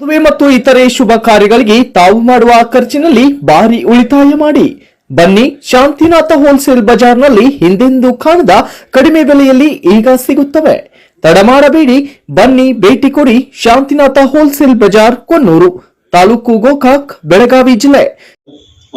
ಮದುವೆ ಮತ್ತು ಇತರೆ ಶುಭ ಕಾರ್ಯಗಳಿಗೆ ತಾವು ಮಾಡುವ ಖರ್ಚಿನಲ್ಲಿ ಭಾರಿ ಉಳಿತಾಯ ಮಾಡಿ. ಬನ್ನಿ ಶಾಂತಿನಾಥ ಹೋಲ್ಸೇಲ್ ಬಜಾರ್ನಲ್ಲಿ ಹಿಂದೆಂದೂ ಕಾಣದ ಕಡಿಮೆ ಬೆಲೆಯಲ್ಲಿ ಈಗ ಸಿಗುತ್ತವೆ. ತಡ ಮಾಡಬೇಡಿ. ಬನ್ನಿ ಭೇಟಿ ಕೊಡಿ ಶಾಂತಿನಾಥ ಹೋಲ್ಸೇಲ್ ಬಜಾರ್ ಕೊನ್ನೂರು, ತಾಲೂಕು ಗೋಕಾಕ್, ಬೆಳಗಾವಿ ಜಿಲ್ಲೆ.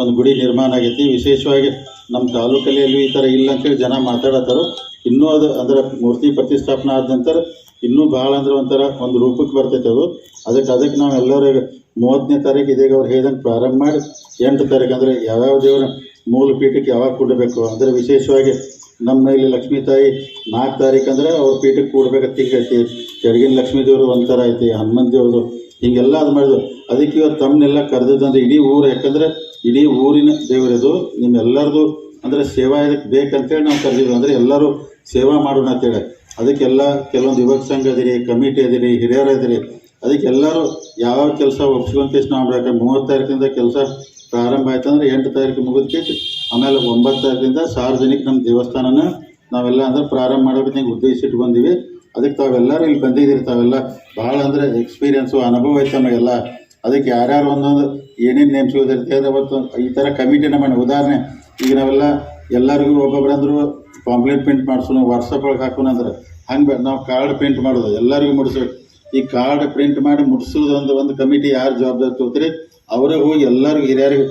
ಒಂದು ಗುಡಿ ನಿರ್ಮಾಣ ಆಗೈತಿ. ವಿಶೇಷವಾಗಿ ನಮ್ಮ ತಾಲೂಕಲ್ಲಿ ಎಲ್ಲೂ ಈ ಥರ ಇಲ್ಲ ಅಂತೇಳಿ ಜನ ಮಾತಾಡತ್ತಾರ. ಇನ್ನೂ ಅದು ಅಂದ್ರೆ ಮೂರ್ತಿ ಪ್ರತಿಷ್ಠಾಪನೆ ಆದ ನಂತರ ಇನ್ನೂ ಭಾಳ ಅಂದ್ರೆ ಒಂಥರ ಒಂದು ರೂಪಕ್ಕೆ ಬರ್ತೈತೆ ಅದು. ಅದಕ್ಕೆ ಅದಕ್ಕೆ ನಾವು ಎಲ್ಲರೂ ಮೂವತ್ತನೇ ತಾರೀಕು ಇದೀಗ ಅವ್ರು ಹೇಳ್ದಂಗೆ ಪ್ರಾರಂಭ ಮಾಡಿ ಎಂಟು ತಾರೀಕು ಅಂದರೆ ಯಾವ್ಯಾವ ದೇವರ ಮೂಲ ಪೀಠಕ್ಕೆ ಯಾವಾಗ ಕೂಡಬೇಕು ಅಂದರೆ ವಿಶೇಷವಾಗಿ ನಮ್ಮ ಇಲ್ಲಿ ಲಕ್ಷ್ಮೀ ತಾಯಿ ನಾಲ್ಕು ತಾರೀಕು ಅಂದರೆ ಅವ್ರ ಪೀಠಕ್ಕೆ ಕೂಡ್ಬೇಕಂತ ತಿಂಗೈತಿ ಕೆಳಗಿನ ಲಕ್ಷ್ಮೀ ದೇವರು ಒಂಥರ ಐತಿ ಹನುಮಂತ ದೇವ್ರದು. ಹಿಂಗೆಲ್ಲ ಅದು ಮಾಡಿದ್ರು. ಅದಕ್ಕೆ ಇವತ್ತು ತಮ್ಮನ್ನೆಲ್ಲ ಕರೆದಿದ್ದಂದ್ರೆ ಇಡೀ ಊರು, ಯಾಕಂದ್ರೆ ಇಡೀ ಊರಿನ ದೇವರಿದು, ನಿಮ್ಮೆಲ್ಲರದು ಅಂದರೆ ಸೇವಾ ಇದಕ್ಕೆ ಬೇಕಂತೇಳಿ ನಾವು ಕರೆದಿದ್ವಿ. ಅಂದರೆ ಎಲ್ಲರೂ ಸೇವಾ ಮಾಡೋಣ ಅಂತೇಳಿ. ಅದಕ್ಕೆಲ್ಲ ಕೆಲವೊಂದು ಯುವಕ ಸಂಘ ಅದಿರಿ, ಕಮಿಟಿ ಅದಿರಿ, ಹಿರಿಯರು ಅದಿರಿ. ಅದಕ್ಕೆ ಎಲ್ಲರೂ ಯಾವ ಕೆಲಸ ಒಪ್ಸ್ಕೊಂತ ನಾವು ಬೇಕಾದ್ರೆ ಮೂವತ್ತು ತಾರೀಕಿಂದ ಕೆಲಸ ಪ್ರಾರಂಭ ಆಯ್ತು ಅಂದ್ರೆ ಎಂಟು ತಾರೀಕು ಮುಗಿದ್ಕೈತಿ ಆಮೇಲೆ ಒಂಬತ್ತು ತಾರೀಕಿಂದ ಸಾರ್ವಜನಿಕ ನಮ್ಮ ದೇವಸ್ಥಾನನ ನಾವೆಲ್ಲ ಅಂದ್ರೆ ಪ್ರಾರಂಭ ಮಾಡೋದಕ್ಕೆ ಉದ್ದೇಶ ಇಟ್ಟು ಬಂದೀವಿ ಅದಕ್ಕೆ ತಾವೆಲ್ಲರೂ ಇಲ್ಲಿ ಬಂದಿದ್ದೀರಿ. ತಾವೆಲ್ಲ ಭಾಳ ಅಂದರೆ ಎಕ್ಸ್ಪೀರಿಯನ್ಸು ಅನುಭವ ಐತೆ ನಮಗೆಲ್ಲ. ಅದಕ್ಕೆ ಯಾರ್ಯಾರು ಒಂದೊಂದು ಏನೇನು ನೇಮಿಸ್ಕೋದಿರ್ತೀವಿ ಅದು ಅವತ್ತು ಈ ಥರ ಕಮಿಟಿನ ಮಾಡಿ. ಉದಾಹರಣೆ, ಈಗ ನಾವೆಲ್ಲ ಎಲ್ಲರಿಗೂ ಒಬ್ಬೊಬ್ಬರಂದ್ರು ಪಾಂಪ್ಲೆಟ್ ಪ್ರಿಂಟ್ ಮಾಡಿಸೋಣ ವಾಟ್ಸಪ್ ಒಳಗೆ ಹಾಕೋಣ ಅಂದ್ರೆ. ಹಂಗೆ ನಾವು ಕಾರ್ಡ್ ಪ್ರಿಂಟ್ ಮಾಡೋದು, ಎಲ್ಲರಿಗೂ ಮುಡಿಸ್ಬೇಕು. ಈ ಕಾರ್ಡ್ ಪ್ರಿಂಟ್ ಮಾಡಿ ಮುಡಿಸೋದೊಂದು ಒಂದು ಒಂದು ಕಮಿಟಿ ಯಾರು ಜವಾಬ್ದಾರಿ ತಗೋತೀರಿ? ಅವರೇ ಹೋಗಿ ಎಲ್ಲರಿಗೂ ಹಿರಿಯರಿಗೂ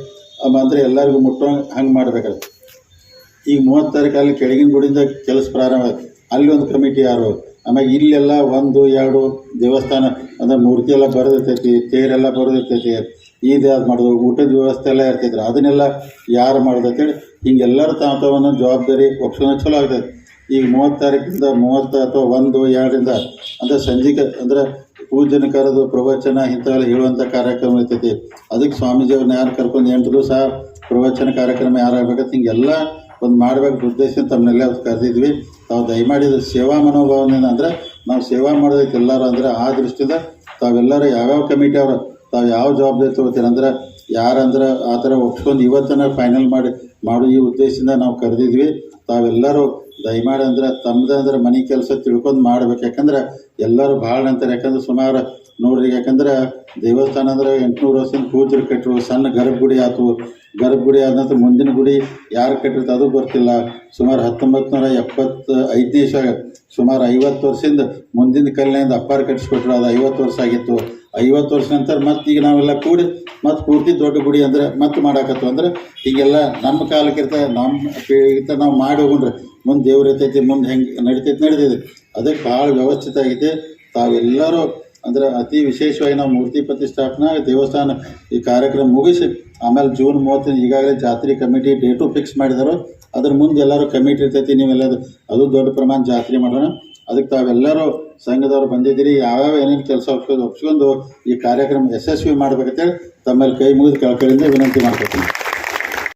ಅಂದರೆ ಎಲ್ಲರಿಗೂ ಮುಟ್ಟೋ ಹಂಗೆ ಮಾಡ್ಬೇಕಾದ್ರೆ ಈಗ ಮೂವತ್ತು ತಾರೀಕು ಅಲ್ಲಿ ಕೆಳಗಿನ ಗುಡಿಯಿಂದ ಕೆಲಸ ಪ್ರಾರಂಭ ಆಯ್ತು. ಅಲ್ಲಿ ಒಂದು ಕಮಿಟಿ ಯಾರು? ಆಮೇಲೆ ಇಲ್ಲೆಲ್ಲ ಒಂದು, ಎರಡು ದೇವಸ್ಥಾನ ಅಂದರೆ ಮೂರ್ತಿ ಎಲ್ಲ ಬರೆದಿರ್ತೈತಿ, ತೇರೆಲ್ಲ ಬರೋದಿರ್ತೈತಿ. ಇದು ಅದು ಮಾಡೋದು, ಊಟದ ವ್ಯವಸ್ಥೆ ಎಲ್ಲ ಇರ್ತೈತ್ರಿ. ಅದನ್ನೆಲ್ಲ ಯಾರು ಮಾಡೋದು ಅಂತೇಳಿ ಹಿಂಗೆಲ್ಲರೂ ತಾವು ತಾವು ಒಂದೊಂದು ಜವಾಬ್ದಾರಿ ಒಪ್ಸೋಣ ಚಲೋ ಆಗ್ತೈತಿ. ಈಗ ಮೂವತ್ತು ತಾರೀಕಿಂದ ಮೂವತ್ತು ಅಥವಾ ಒಂದು, ಎರಡರಿಂದ ಅಂದರೆ ಸಂಜೆಗೆ ಅಂದ್ರೆ ಪೂಜನೆ ಕರೆದು ಪ್ರವಚನ ಇಂಥವೆಲ್ಲ ಹೇಳುವಂಥ ಕಾರ್ಯಕ್ರಮ ಇರ್ತೈತಿ. ಅದಕ್ಕೆ ಸ್ವಾಮೀಜಿಯವ್ರನ್ನ ಯಾರು ಕರ್ಕೊಂಡು ಎಂಟು ಸಹ ಪ್ರವಚನ ಕಾರ್ಯಕ್ರಮ ಯಾರು ಹಿಂಗೆಲ್ಲ ಒಂದು ಮಾಡಬೇಕು ಉದ್ದೇಶ ತಮ್ಮನ್ನೆಲ್ಲ ಕರೆದಿದ್ವಿ. ತಾವು ದಯಮಾಡಿದ ಸೇವಾ ಮನೋಭಾವನೆ ಅಂದರೆ ನಾವು ಸೇವಾ ಮಾಡೋದಕ್ಕೆ ಎಲ್ಲರೂ ಅಂದರೆ ಆ ದೃಷ್ಟಿಯಿಂದ ತಾವೆಲ್ಲರೂ ಯಾವ್ಯಾವ ಕಮಿಟಿ ಅವರು, ತಾವು ಯಾವ ಜವಾಬ್ದಾರಿ ತಗೋತೀರ ಅಂದ್ರೆ ಯಾರಂದ್ರೆ ಆ ಥರ ಒಪ್ಸ್ಕೊಂಡು ಇವತ್ತನ ಫೈನಲ್ ಮಾಡಿ, ಮಾಡೋ ಈ ಉದ್ದೇಶದಿಂದ ನಾವು ಕರೆದಿದ್ವಿ. ತಾವೆಲ್ಲರೂ ದಯಮಾಡಿ ಅಂದ್ರೆ ತಮ್ಮದೇ ಅಂದ್ರೆ ಮನೆ ಕೆಲಸ ತಿಳ್ಕೊಂಡು ಮಾಡ್ಬೇಕು. ಯಾಕಂದ್ರೆ ಎಲ್ಲರೂ ಭಾಳ ಅಂತಾರೆ ಯಾಕಂದ್ರೆ ಸುಮಾರು ನೋಡ್ರಿ, ಯಾಕಂದ್ರೆ ದೇವಸ್ಥಾನ ಅಂದ್ರೆ ಎಂಟುನೂರು ವರ್ಷದಿಂದ ಕೂತರು ಕಟ್ಟರು ಸಣ್ಣ ಗರ್ಭಗುಡಿ ಆಯ್ತು ಗರ್ಭಗುಡಿ ಆದ ನಂತರ ಮುಂದಿನ ಗುಡಿ ಯಾರು ಕಟ್ಟಿರ್ತ ಅದು ಗೊತ್ತಿಲ್ಲ. ಸುಮಾರು ಹತ್ತೊಂಬತ್ತು ನೂರ ಎಪ್ಪತ್ತು ಐದನೇ ಸುಮಾರು ಐವತ್ತು ವರ್ಷದಿಂದ ಮುಂದಿನ ಕಲ್ಯಾಣದ ಅಪ್ಪಾರು ಕಟ್ಟಿಸ್ಕೊಟ್ರು. ಅದು ಐವತ್ತು ವರ್ಷ ಆಗಿತ್ತು. ಐವತ್ತು ವರ್ಷ ನಂತರ ಮತ್ತೆ ಈಗ ನಾವೆಲ್ಲ ಕೂಡಿ ಮತ್ತೆ ಪೂರ್ತಿ ದೊಡ್ಡ ಗುಡಿ ಅಂದ್ರೆ ಮತ್ತೆ ಮಾಡಾಕತ್ತು ಅಂದ್ರೆ ಈಗೆಲ್ಲ ನಮ್ಮ ಕಾಲಕ್ಕಿರ್ತ ನಮ್ಮ ಇರ್ತ, ನಾವು ಮಾಡಿ ಹೋಗ್ರೆ ಮುಂದೆ ದೇವ್ರ ಇರ್ತೈತಿ, ಮುಂದೆ ಹೆಂಗೆ ನಡಿತೈತಿ ನಡಿತೈತಿ. ಅದಕ್ಕೆ ಭಾಳ ವ್ಯವಸ್ಥಿತ ಆಗೈತೆ. ತಾವೆಲ್ಲರೂ ಅಂದ್ರೆ ಅತಿ ವಿಶೇಷವಾಗಿ ನಾವು ಮೂರ್ತಿ ಪ್ರತಿಷ್ಠಾಪನಾ ದೇವಸ್ಥಾನ ಈ ಕಾರ್ಯಕ್ರಮ ಮುಗಿಸಿ ಆಮೇಲೆ ಜೂನ್ ಮೂವತ್ತನೇ ಈಗಾಗಲೇ ಜಾತ್ರೆ ಕಮಿಟಿ ಡೇಟು ಫಿಕ್ಸ್ ಮಾಡಿದಾರೋ. ಅದ್ರ ಮುಂದೆ ಎಲ್ಲರೂ ಕಮಿಟಿ ಇರ್ತೈತಿ ನೀವೆಲ್ಲದು ಅದು ದೊಡ್ಡ ಪ್ರಮಾಣ ಜಾತ್ರೆ ಮಾಡೋಣ. ಅದಕ್ಕೆ ತಾವೆಲ್ಲರೂ ಸಂಘದವ್ರು ಬಂದಿದ್ದೀರಿ, ಯಾವ್ಯಾವ ಏನೇನು ಕೆಲಸ ಒಪ್ಕೊಂಡು ಒಪ್ಸ್ಕೊಂಡು ಈ ಕಾರ್ಯಕ್ರಮ ಯಶಸ್ವಿ ಮಾಡ್ಬೇಕಂತೇಳಿ ತಮ್ಮಲ್ಲಿ ಕೈ ಮುಗಿದು ಕೆಳಕಡೆಯಿಂದ ವಿನಂತಿ ಮಾಡ್ಕೊತೀನಿ.